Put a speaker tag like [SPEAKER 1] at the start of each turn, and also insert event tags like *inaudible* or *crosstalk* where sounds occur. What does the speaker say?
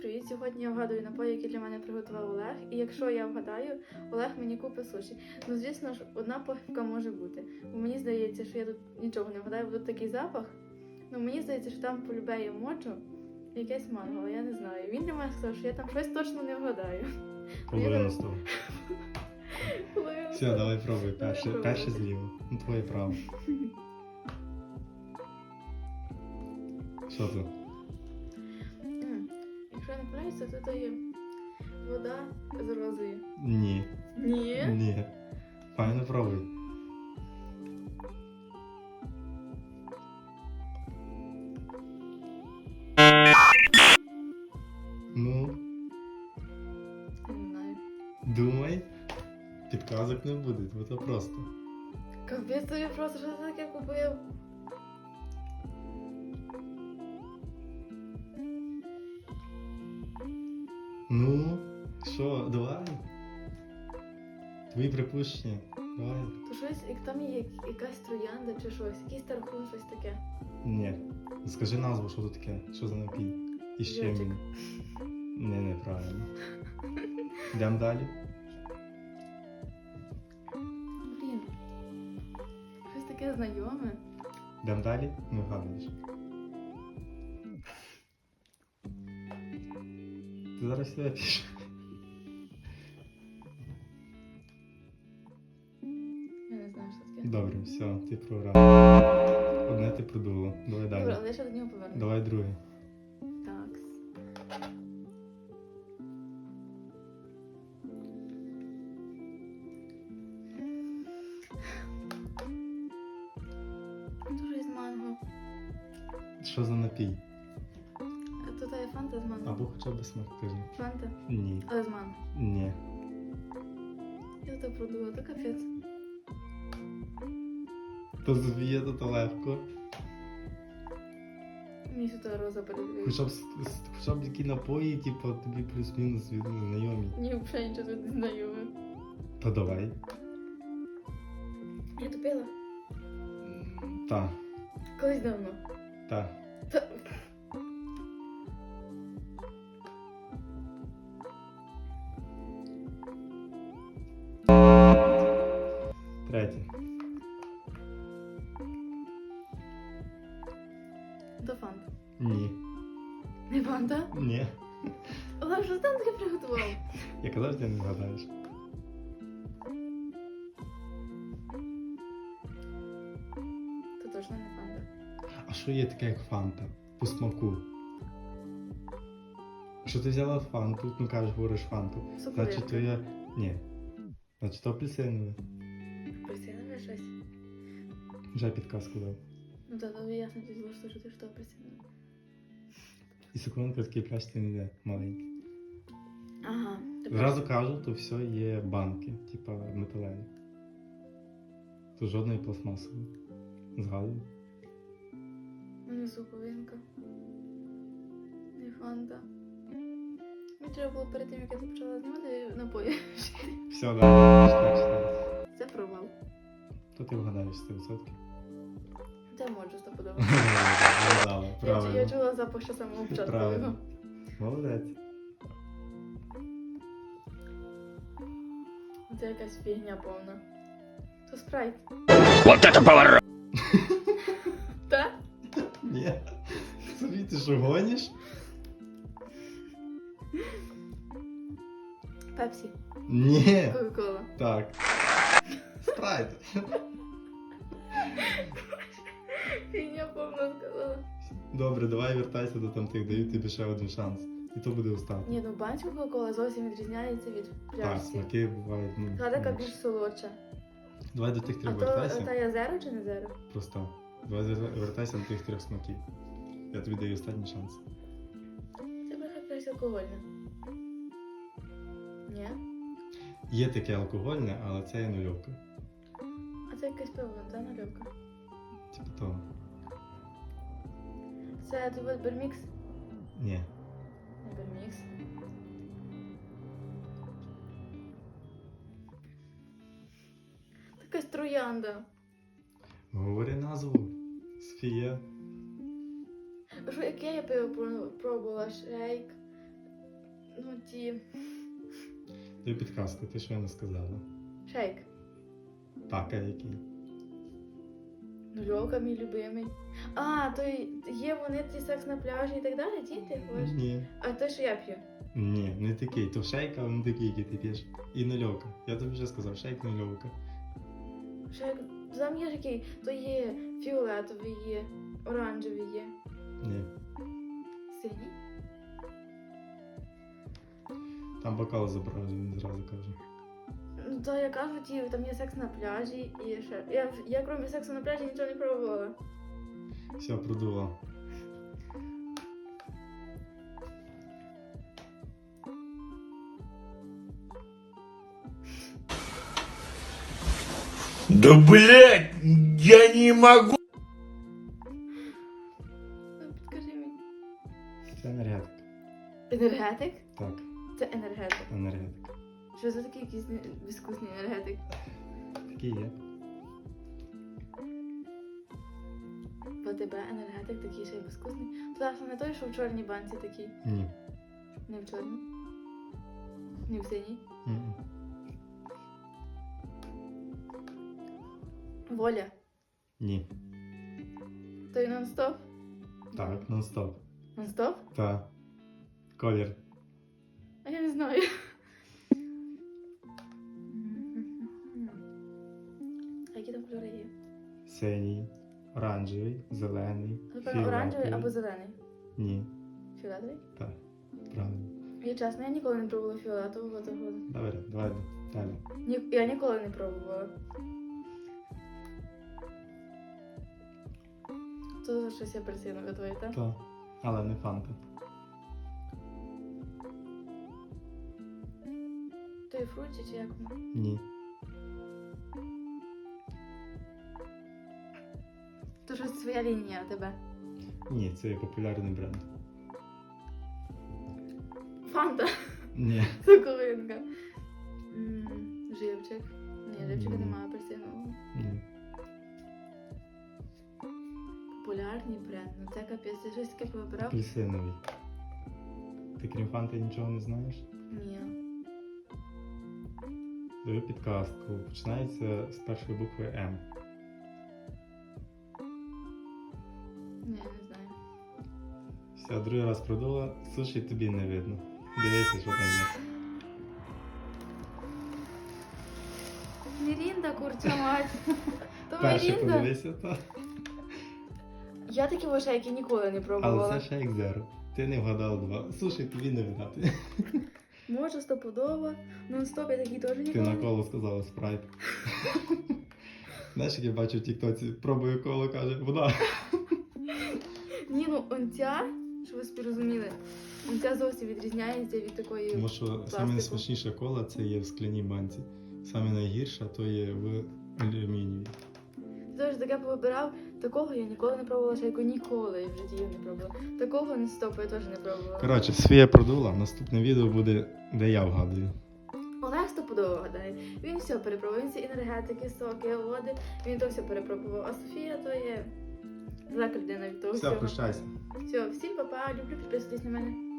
[SPEAKER 1] привіт! Сьогодні я вгадую напої, які для мене приготував Олег. І якщо я вгадаю, Олег мені купить суші. Ну, звісно ж, одна похибка може бути. Бо мені здається, що я тут нічого не вгадаю, бо тут такий запах. Ну мені здається, що там полюбе є моджо, якесь манго, але я не знаю. Він для мене сказав, що я там щось точно не вгадаю. Коли *laughs* я
[SPEAKER 2] Все, давай пробуй. Перше, перше зліво. Ну, твоє право. *laughs* Що тут?
[SPEAKER 1] М, Якщо я не помиляюся, то це є вода з розою.
[SPEAKER 2] Ні.
[SPEAKER 1] Ні.
[SPEAKER 2] Ні. Файно пробуй. Ну,
[SPEAKER 1] не знаю.
[SPEAKER 2] думай. Підказок не буде, бо це просто.
[SPEAKER 1] Капець тобі просто що таке купив.
[SPEAKER 2] Ну, що, давай. Твої припущення. Давай.
[SPEAKER 1] То щось, як там є як- якась троянда чи щось, якийсь тархун, щось таке.
[SPEAKER 2] Ні. Скажи назву, що тут таке, що за напій. І ще мені. Не, неправильно. Йдемо далі.
[SPEAKER 1] Блін. Щось таке знайоме.
[SPEAKER 2] Йдемо далі, не вгадуєш. Ти зараз пішов.
[SPEAKER 1] Я не знаю, що таке.
[SPEAKER 2] Добре, все, ти програв. Одне ти продуло. Давай
[SPEAKER 1] Добре,
[SPEAKER 2] далі.
[SPEAKER 1] але я ще до нього повернуся.
[SPEAKER 2] Давай друге.
[SPEAKER 1] Так. Дуже з манго.
[SPEAKER 2] Що за напій?
[SPEAKER 1] Фанта з манго.
[SPEAKER 2] Або хоча б кажи.
[SPEAKER 1] Фанта,
[SPEAKER 2] Ні.
[SPEAKER 1] але з манго.
[SPEAKER 2] Ні.
[SPEAKER 1] Я то продула, то капець.
[SPEAKER 2] То зб'є, то, то легко.
[SPEAKER 1] Мені сюди роза передвіє.
[SPEAKER 2] Хоча б, хоча б які напої, типу, тобі плюс-мінус від знайомі.
[SPEAKER 1] Ні, взагалі нічого тут не знайоме.
[SPEAKER 2] То давай.
[SPEAKER 1] Я тупила.
[SPEAKER 2] Та,
[SPEAKER 1] Колись давно.
[SPEAKER 2] та.
[SPEAKER 1] Не фанта?
[SPEAKER 2] Ні.
[SPEAKER 1] Олег, що там таке приготував?
[SPEAKER 2] Я казав, що ти не згадаєш.
[SPEAKER 1] То точно не фанта.
[SPEAKER 2] А що є таке, як фанта? По смаку. Що ти взяла фанту, ну кажеш, говориш фанту. Значить, то я. Ні. Значить, то апельсинове.
[SPEAKER 1] Апельсинове щось.
[SPEAKER 2] Вже підказку дав.
[SPEAKER 1] Ну та тобі ясно ти зло, що ти що апельсинове.
[SPEAKER 2] І секундка такий пляшці не йде, маленький.
[SPEAKER 1] Ага.
[SPEAKER 2] Зразу кажу, то все є банки, типа металеві. То жодної пластмасової. Згадую.
[SPEAKER 1] Ну, Не суповинка. Не фанта. Мені треба було перед тим, як я почала знімати напої.
[SPEAKER 2] Все. Читай, читай.
[SPEAKER 1] Це провал.
[SPEAKER 2] То ти вгадаєш 100%.
[SPEAKER 1] Це можу стопудово. *laughs*
[SPEAKER 2] Вгадала,
[SPEAKER 1] Я, я чула запах ще самого початку
[SPEAKER 2] Правильно. Молодець.
[SPEAKER 1] Це якась фігня повна. То спрайт.
[SPEAKER 3] Вот это поворот!
[SPEAKER 1] Так?
[SPEAKER 2] Ні. Собі ти що гониш?
[SPEAKER 1] Пепсі.
[SPEAKER 2] Ні.
[SPEAKER 1] Кока-кола.
[SPEAKER 2] Так. Спрайт. *laughs*
[SPEAKER 1] Фігня повна сказала.
[SPEAKER 2] Добре, давай вертайся до там тих, даю тобі ще один шанс. І то буде останній.
[SPEAKER 1] Ні, ну банч Кока-кола зовсім відрізняється від
[SPEAKER 2] Так, смаки бувають. Ну,
[SPEAKER 1] Та така більш солодша.
[SPEAKER 2] Давай до тих
[SPEAKER 1] А
[SPEAKER 2] трьох
[SPEAKER 1] то
[SPEAKER 2] вертайся.
[SPEAKER 1] та я зеро чи не зеро?
[SPEAKER 2] Просто. Давай вертайся до тих трьох смаків. Я тобі даю останній шанс.
[SPEAKER 1] Це бляха якась алкогольна. Ні?
[SPEAKER 2] Є таке алкогольне, але це є нульовка.
[SPEAKER 1] А це якась пиво, та нальовка. Це бермікс?
[SPEAKER 2] Ні.
[SPEAKER 1] Не бермікс. Якась троянда.
[SPEAKER 2] Говори назву. Софія.
[SPEAKER 1] Що яке я пиво пробувала? Шейк, Ну, ті.
[SPEAKER 2] Тобі підказка, ти що не сказала.
[SPEAKER 1] Шейк.
[SPEAKER 2] Так, а який?
[SPEAKER 1] Ну, мій любимий. А, то є вони ті секс на пляжі і так далі, ті ти хочеш?
[SPEAKER 2] Ні.
[SPEAKER 1] А той, що я п'ю.
[SPEAKER 2] Ні, не такий. То шейка, але не такий, який ти п'єш. І нульовка. Я тобі вже сказав, шейк нульовка.
[SPEAKER 1] Шейк, там є ж який, то є фіолетовий є, оранжевий є,
[SPEAKER 2] Ні.
[SPEAKER 1] синій.
[SPEAKER 2] Там бокал зображений, зразу кажу.
[SPEAKER 1] Ну, то я кажу, ті, там є секс на пляжі і ще. Я, я крім сексу на пляжі нічого не пробувала.
[SPEAKER 2] Все, продула.
[SPEAKER 3] Да блять, я не могу.
[SPEAKER 1] Ну, підкажи мені.
[SPEAKER 2] Це енергетик.
[SPEAKER 1] Енергетик?
[SPEAKER 2] Так,
[SPEAKER 1] Це енергетик.
[SPEAKER 2] енергетик.
[SPEAKER 1] Що за такий якийсь не- безвкусний енергетик?
[SPEAKER 2] Такий є.
[SPEAKER 1] ВТБ енергетик такий ще й безвкусний. Туди той, що в чорній банці такий.
[SPEAKER 2] Ні.
[SPEAKER 1] Не в чорній. Не в синій.
[SPEAKER 2] М-м.
[SPEAKER 1] Воля.
[SPEAKER 2] Ні.
[SPEAKER 1] Той нон-стоп.
[SPEAKER 2] Так, нон-стоп.
[SPEAKER 1] Нон-стоп?
[SPEAKER 2] Та. Колір.
[SPEAKER 1] А я не знаю.
[SPEAKER 2] Синій, оранжевий, зелений.
[SPEAKER 1] Напевно, оранжевий або зелений.
[SPEAKER 2] Ні.
[SPEAKER 1] Фіолетовий?
[SPEAKER 2] Так. Правильно.
[SPEAKER 1] Я чесно, я ніколи не пробувала фіолетового того.
[SPEAKER 2] Давай, давай далі.
[SPEAKER 1] Ні, я ніколи не пробувала. За щось апельсинове твоє, так?
[SPEAKER 2] Та. Але не фанта.
[SPEAKER 1] То є фруті чи як?
[SPEAKER 2] Ні.
[SPEAKER 1] То щось своя лінія у тебе.
[SPEAKER 2] Ні, це є популярний бренд.
[SPEAKER 1] Фанта.
[SPEAKER 2] Ні.
[SPEAKER 1] Соковинка. М, Живчик. Ні, живчика
[SPEAKER 2] Ні.
[SPEAKER 1] немає апельсинового.
[SPEAKER 2] Ні.
[SPEAKER 1] Популярний бренд. Ну це капець, ти щось таке вибирав?
[SPEAKER 2] Апельсиновий. Ти крім фанти нічого не знаєш?
[SPEAKER 1] Ні.
[SPEAKER 2] Даю підказку. Починається з першої букви М. Все, другий раз продула, суші тобі не видно. Дивися, що там є.
[SPEAKER 1] Мірінда, курча мать. То
[SPEAKER 2] Перше
[SPEAKER 1] Мірінда.
[SPEAKER 2] подивися, та.
[SPEAKER 1] Я такі вошейки ніколи не
[SPEAKER 2] Але
[SPEAKER 1] пробувала.
[SPEAKER 2] це шейк зеро. Ти не вгадав два. Суші тобі не видати.
[SPEAKER 1] Може, стопудово. Нон-стоп я такі теж
[SPEAKER 2] Ти
[SPEAKER 1] ніколи.
[SPEAKER 2] на коло сказала спрайт. Знаєш, як я бачу в Тіктоці, пробую коло, каже, вода.
[SPEAKER 1] Ні, ну он ця, щоб ви собі розуміли, он ця зовсім відрізняється від такої.
[SPEAKER 2] Тому що саме найсмачніша кола це є в скляній банці. Саме найгірша то є в алюмінієвій.
[SPEAKER 1] Ти теж таке повибирав. Такого я ніколи не пробувала шейку, ніколи в житті не пробувала. Такого не стопу я теж не пробувала.
[SPEAKER 2] Коротше, Софія продула. Наступне відео буде, де я вгадую.
[SPEAKER 1] Олег стопудово гадає. Він все перепробував. Він ці енергетики, соки, води. Він то все перепробував. А Софія то є далека людина від того
[SPEAKER 2] Все,
[SPEAKER 1] всього.
[SPEAKER 2] прощайся.
[SPEAKER 1] Все, всім па-па, люблю, підписуйтесь на мене.